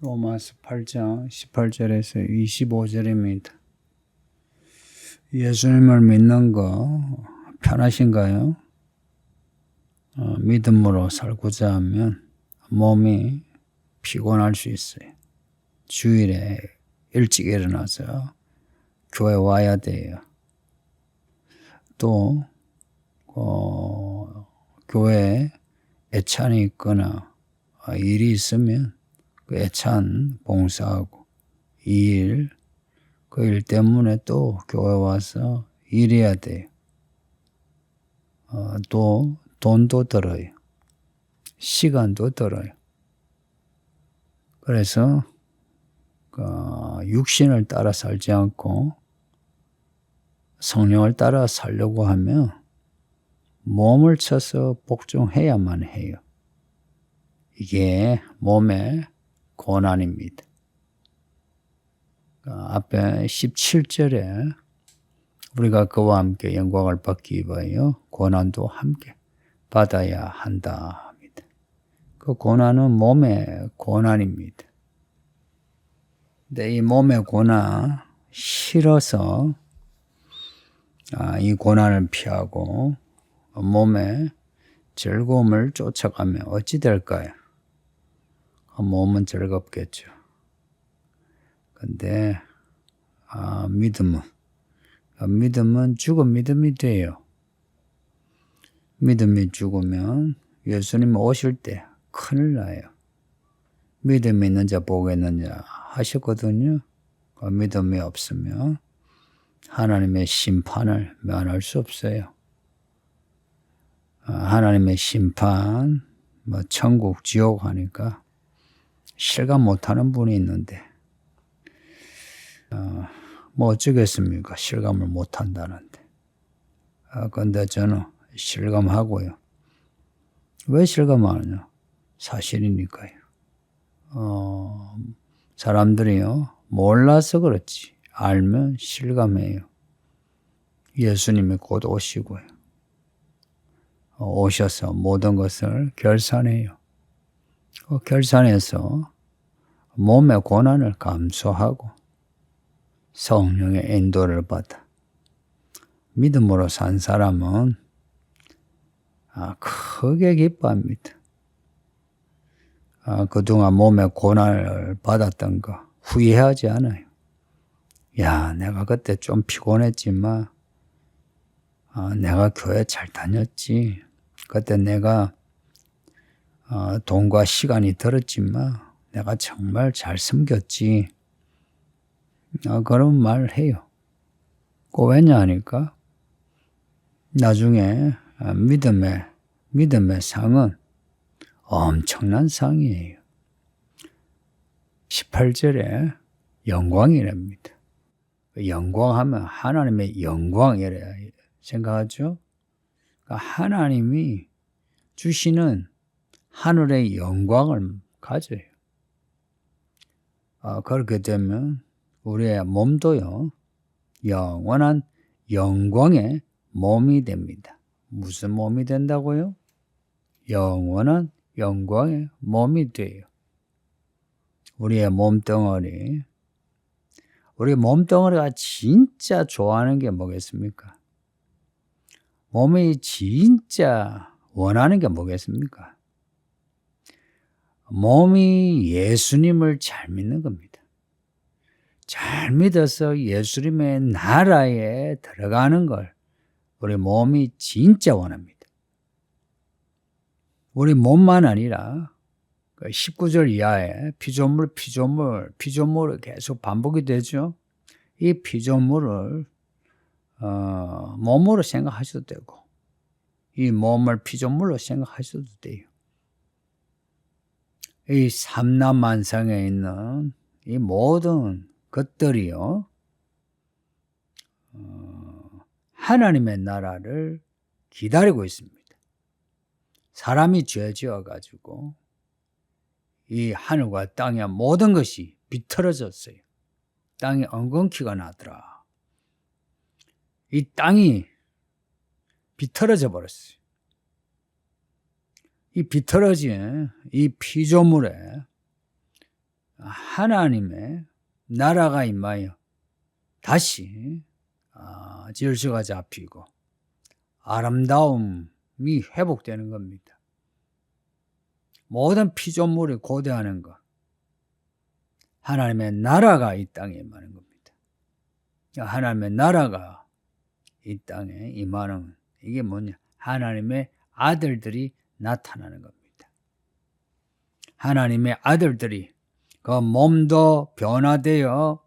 로마서 8장 18절에서 25절입니다. 예수님을 믿는 거 편하신가요? 어, 믿음으로 살고자 하면 몸이 피곤할 수 있어요. 주일에 일찍 일어나서 교회 와야 돼요. 또 어, 교회에 애찬이 있거나 어, 일이 있으면 그 애찬 봉사하고 이 일, 그 일 때문에 또 교회 와서 일해야 돼요. 어, 또 돈도 들어요. 시간도 들어요. 그래서 그 육신을 따라 살지 않고 성령을 따라 살려고 하면 몸을 쳐서 복종해야만 해요. 이게 몸의 고난입니다. 그 앞에 17절에 우리가 그와 함께 영광을 받기 위하여 고난도 함께 받아야 한다. 그 고난은 몸의 고난입니다. 근데 이 몸의 고난 싫어서 아, 이 고난을 피하고 몸의 즐거움을 쫓아가면 어찌 될까요? 그 몸은 즐겁겠죠. 근데 아, 믿음은 아, 믿음은 죽은 믿음이 돼요. 믿음이 죽으면 예수님 오실 때 큰일 나요. 믿음이 있는 자 보겠느냐 하셨거든요. 그 믿음이 없으면 하나님의 심판을 면할 수 없어요. 아, 하나님의 심판, 뭐 천국, 지옥 하니까 실감 못하는 분이 있는데 어, 뭐 어쩌겠습니까? 실감을 못한다는데. 아, 근데 저는 실감하고요. 왜 실감하느냐? 사실이니까요. 어, 사람들이요, 몰라서 그렇지. 알면 실감해요. 예수님이 곧 오시고요. 어, 오셔서 모든 것을 결산해요. 그 결산해서 몸의 고난을 감수하고 성령의 인도를 받아 믿음으로 산 사람은 아, 크게 기뻐합니다. 아, 그동안 몸의 고난을 받았던 거 후회하지 않아요. 야, 내가 그때 좀 피곤했지만, 아, 내가 교회 잘 다녔지. 그때 내가 어, 돈과 시간이 들었지만, 내가 정말 잘 섬겼지. 아, 그런 말 해요. 그 왜냐 하니까, 나중에 아, 믿음의, 믿음의 상은 엄청난 상이에요. 18절에 영광이랍니다. 영광하면 하나님의 영광이라 생각하죠? 그러니까 하나님이 주시는 하늘의 영광을 가져요. 아, 그렇게 되면 우리의 몸도요, 영원한 영광의 몸이 됩니다. 무슨 몸이 된다고요? 영원한 영광의 몸이 돼요. 우리의 몸덩어리, 우리 몸덩어리가 진짜 좋아하는 게 뭐겠습니까? 몸이 진짜 원하는 게 뭐겠습니까? 몸이 예수님을 잘 믿는 겁니다. 잘 믿어서 예수님의 나라에 들어가는 걸 우리 몸이 진짜 원합니다. 우리 몸만 아니라 19절 그 이하에 피조물, 피조물, 피조물을 계속 반복이 되죠. 이 피조물을 어, 몸으로 생각하셔도 되고 이 몸을 피조물로 생각하셔도 돼요. 이 삼남만상에 있는 이 모든 것들이요. 어, 하나님의 나라를 기다리고 있습니다. 사람이 죄 지어 가지고 이 하늘과 땅의 모든 것이 비틀어졌어요. 땅이 엉겅퀴가 나더라. 이 땅이 비틀어져 버렸어요. 이 비틀어진 이 피조물에 하나님의 나라가 임하여 다시 아, 질서가 잡히고 아름다움이 회복되는 겁니다. 모든 피조물이 고대하는 것. 하나님의 나라가 이 땅에 임하는 겁니다. 하나님의 나라가 이 땅에 임하는 이게 뭐냐? 하나님의 아들들이 나타나는 겁니다. 하나님의 아들들이 그 몸도 변화되어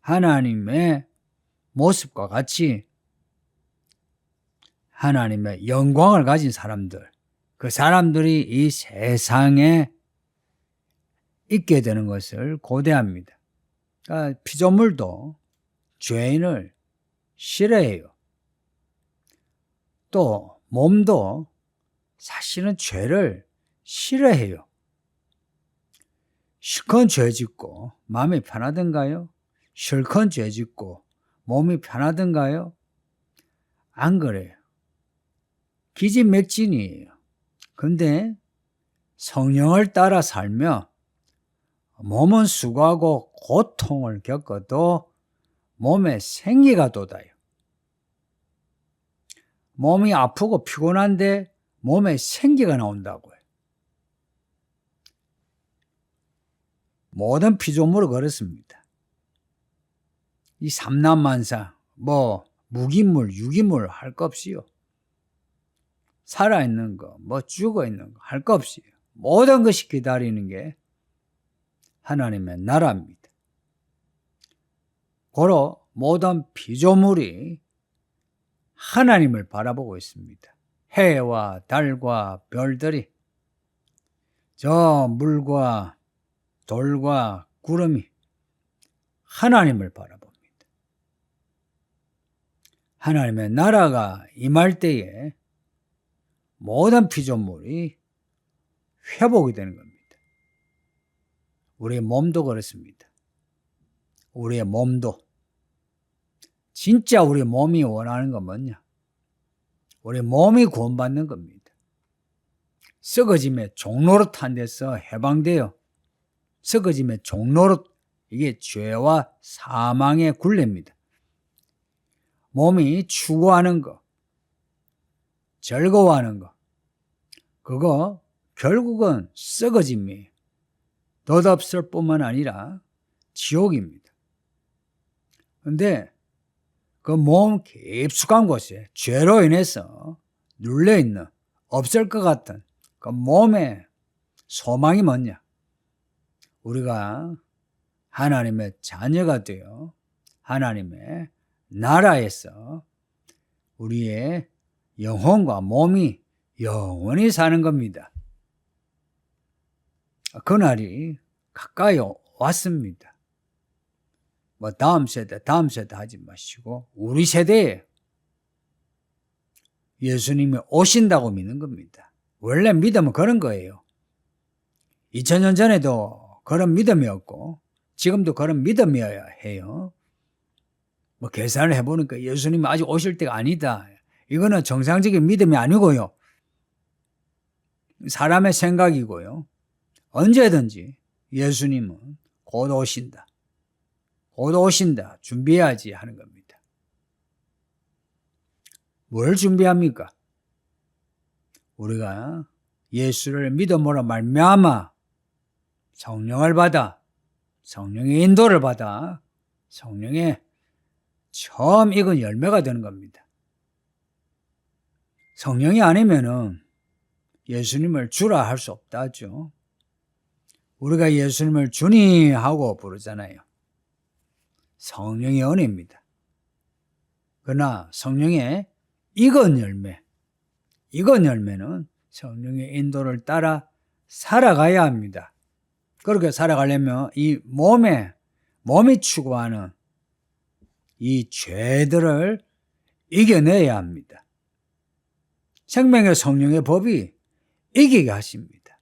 하나님의 모습과 같이 하나님의 영광을 가진 사람들, 그 사람들이 이 세상에 있게 되는 것을 고대합니다. 그러니까 피조물도 죄인을 싫어해요. 또 몸도 사실은 죄를 싫어해요. 실컷 죄 짓고 마음이 편하던가요? 실컷 죄 짓고 몸이 편하던가요? 안 그래요. 기진맥진이에요. 근데 성령을 따라 살며 몸은 수고하고 고통을 겪어도 몸에 생기가 돋아요. 몸이 아프고 피곤한데 몸에 생기가 나온다고요. 모든 피조물은 그렇습니다. 이 삼남만사, 뭐 무기물, 유기물 할 것 없이요. 살아있는 거, 뭐 죽어있는 거 할 것 없이 모든 것이 기다리는 게 하나님의 나라입니다. 고로 모든 피조물이 하나님을 바라보고 있습니다. 해와 달과 별들이 저 물과 돌과 구름이 하나님을 바라봅니다. 하나님의 나라가 임할 때에 모든 피조물이 회복이 되는 겁니다. 우리의 몸도 그렇습니다. 우리의 몸도 진짜 우리 몸이 원하는 건 뭐냐? 우리 몸이 구원받는 겁니다. 썩어짐의 종로릇 한 데서 해방되어 썩어짐의 종로릇 이게 죄와 사망의 굴레입니다. 몸이 추구하는 거, 즐거워하는 거, 그거 결국은 썩어짐이에요. 덧없을 뿐만 아니라 지옥입니다. 근데 그 몸 깊숙한 곳에 죄로 인해서 눌려있는 없을 것 같은 그 몸의 소망이 뭐냐? 우리가 하나님의 자녀가 되어 하나님의 나라에서 우리의 영혼과 몸이 영원히 사는 겁니다. 그날이 가까이 왔습니다. 뭐 다음 세대, 다음 세대 하지 마시고 우리 세대에 예수님이 오신다고 믿는 겁니다. 원래 믿음은 그런 거예요. 2000년 전에도 그런 믿음이었고 지금도 그런 믿음이어야 해요. 뭐 계산을 해보니까 예수님이 아직 오실 때가 아니다. 이거는 정상적인 믿음이 아니고요. 사람의 생각이고요. 언제든지 예수님은 곧 오신다. 곧 오신다. 준비해야지 하는 겁니다. 뭘 준비합니까? 우리가 예수를 믿음으로 말미암아 성령을 받아 성령의 인도를 받아 성령의 처음 익은 열매가 되는 겁니다. 성령이 아니면은 예수님을 주라 할 수 없다죠. 우리가 예수님을 주니 하고 부르잖아요. 성령의 은혜입니다. 그러나 성령의 익은 열매, 익은 열매는 성령의 인도를 따라 살아가야 합니다. 그렇게 살아가려면 이 몸에, 몸이 추구하는 이 죄들을 이겨내야 합니다. 생명의 성령의 법이 이기게 하십니다.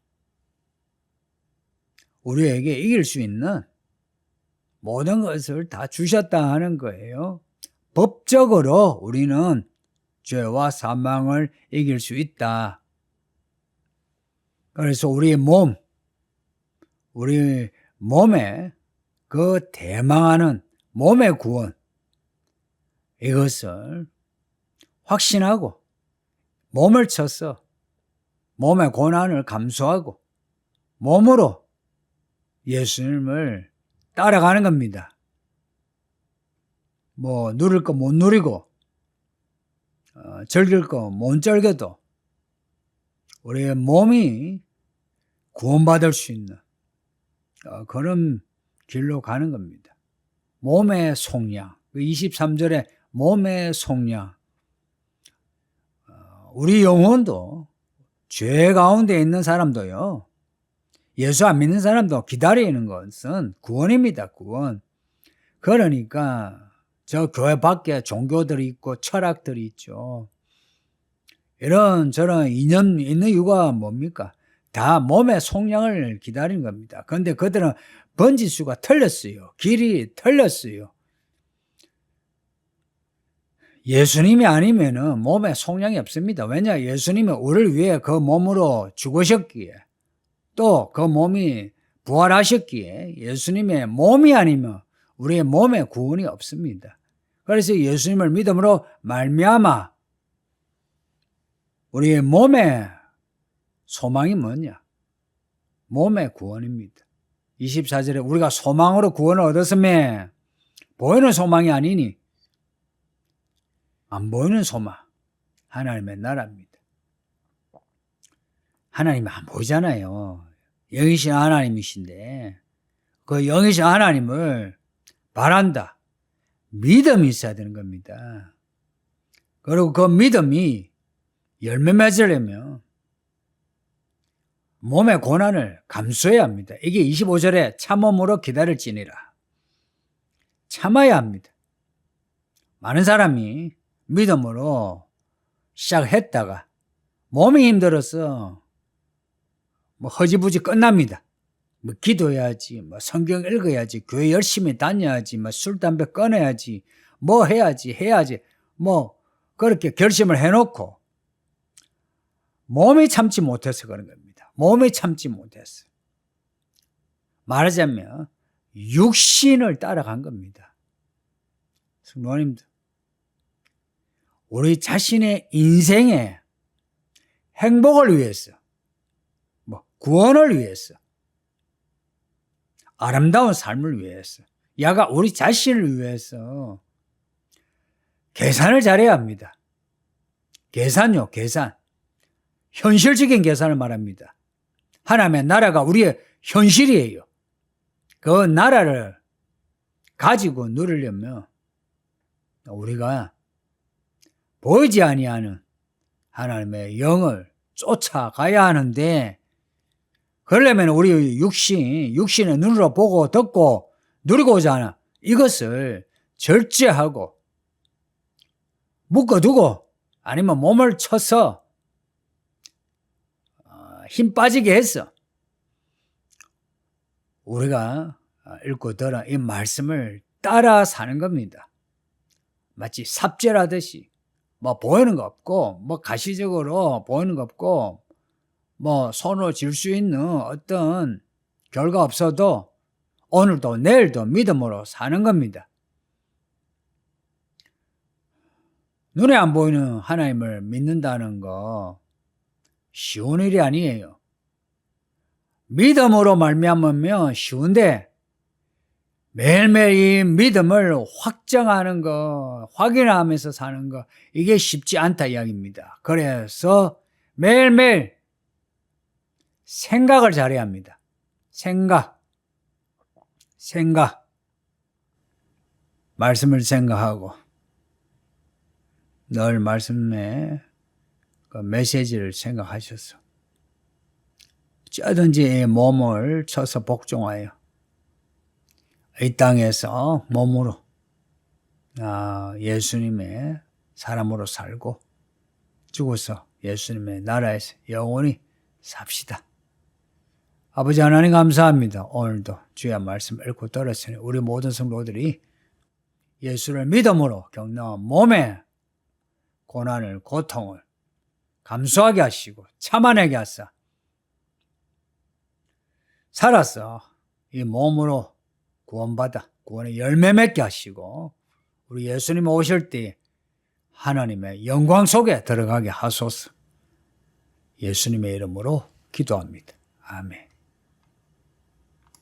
우리에게 이길 수 있는 모든 것을 다 주셨다 하는 거예요. 법적으로 우리는 죄와 사망을 이길 수 있다. 그래서 우리의 몸, 우리 몸에 그 대망하는 몸의 구원 이것을 확신하고 몸을 쳐서 몸의 고난을 감수하고 몸으로 예수님을 따라가는 겁니다. 뭐 누릴 거 못 누리고 어, 즐길 거 못 즐겨도 우리의 몸이 구원받을 수 있는 어, 그런 길로 가는 겁니다. 몸의 속량, 23절에 몸의 속량. 어, 우리 영혼도 죄 가운데 있는 사람도요. 예수 안 믿는 사람도 기다리는 것은 구원입니다. 구원. 그러니까 저 교회 밖에 종교들이 있고 철학들이 있죠. 이런 저런 이념 있는 이유가 뭡니까? 다 몸의 속량을 기다리는 겁니다. 그런데 그들은 번지수가 틀렸어요. 길이 틀렸어요. 예수님이 아니면은 몸에 속량이 없습니다. 왜냐? 예수님이 우리를 위해 그 몸으로 죽으셨기에 또 그 몸이 부활하셨기에 예수님의 몸이 아니면 우리의 몸에 구원이 없습니다. 그래서 예수님을 믿음으로 말미암아 우리의 몸에 소망이 뭐냐? 몸의 구원입니다. 24절에 우리가 소망으로 구원을 얻었으면 보이는 소망이 아니니 안 보이는 소망 하나님의 나라입니다. 하나님이 안 보이잖아요. 영이신 하나님이신데 그 영이신 하나님을 바란다. 믿음이 있어야 되는 겁니다. 그리고 그 믿음이 열매 맺으려면 몸의 고난을 감수해야 합니다. 이게 25절에 참음으로 기다릴지니라. 참아야 합니다. 많은 사람이 믿음으로 시작했다가 몸이 힘들어서 뭐 허지부지 끝납니다. 뭐 기도해야지, 뭐 성경 읽어야지, 교회 열심히 다녀야지, 뭐 술, 담배 끊어야지, 뭐 해야지, 해야지, 뭐 그렇게 결심을 해놓고 몸이 참지 못해서 그런 겁니다. 몸이 참지 못했어. 말하자면 육신을 따라간 겁니다. 성도님들, 우리 자신의 인생의 행복을 위해서, 뭐 구원을 위해서, 아름다운 삶을 위해서, 야가 우리 자신을 위해서 계산을 잘해야 합니다. 계산요, 계산. 현실적인 계산을 말합니다. 하나님의 나라가 우리의 현실이에요. 그 나라를 가지고 누리려면 우리가 보이지 아니하는 하나님의 영을 쫓아가야 하는데 그러려면 우리 육신, 육신의 눈으로 보고 듣고 누리고자 하는 이것을 절제하고 묶어두고 아니면 몸을 쳐서 힘 빠지게 했어. 우리가 읽고 들은 이 말씀을 따라 사는 겁니다. 마치 삽질하듯이 뭐 보이는 거 없고 뭐 가시적으로 보이는 거 없고 뭐 손으로 질수 있는 어떤 결과 없어도 오늘도 내일도 믿음으로 사는 겁니다. 눈에 안 보이는 하나님을 믿는다는 거 쉬운 일이 아니에요. 믿음으로 말미암으면 쉬운데 매일매일 이 믿음을 확정하는 거, 확인하면서 사는 거 이게 쉽지 않다 이야기입니다. 그래서 매일매일 생각을 잘해야 합니다. 생각, 생각, 말씀을 생각하고 늘 말씀에 그 메시지를 생각하셔서 쩌든지 몸을 쳐서 복종하여 이 땅에서 몸으로 아, 예수님의 사람으로 살고 죽어서 예수님의 나라에서 영원히 삽시다. 아버지 하나님 감사합니다. 오늘도 주의 말씀 읽고 들었으니 우리 모든 성도들이 예수를 믿음으로 겪는 몸의 고난을 고통을 감수하게 하시고 참아내게 하사 살았어. 이 몸으로 구원받아 구원의 열매 맺게 하시고 우리 예수님 오실 때 하나님의 영광 속에 들어가게 하소서. 예수님의 이름으로 기도합니다. 아멘.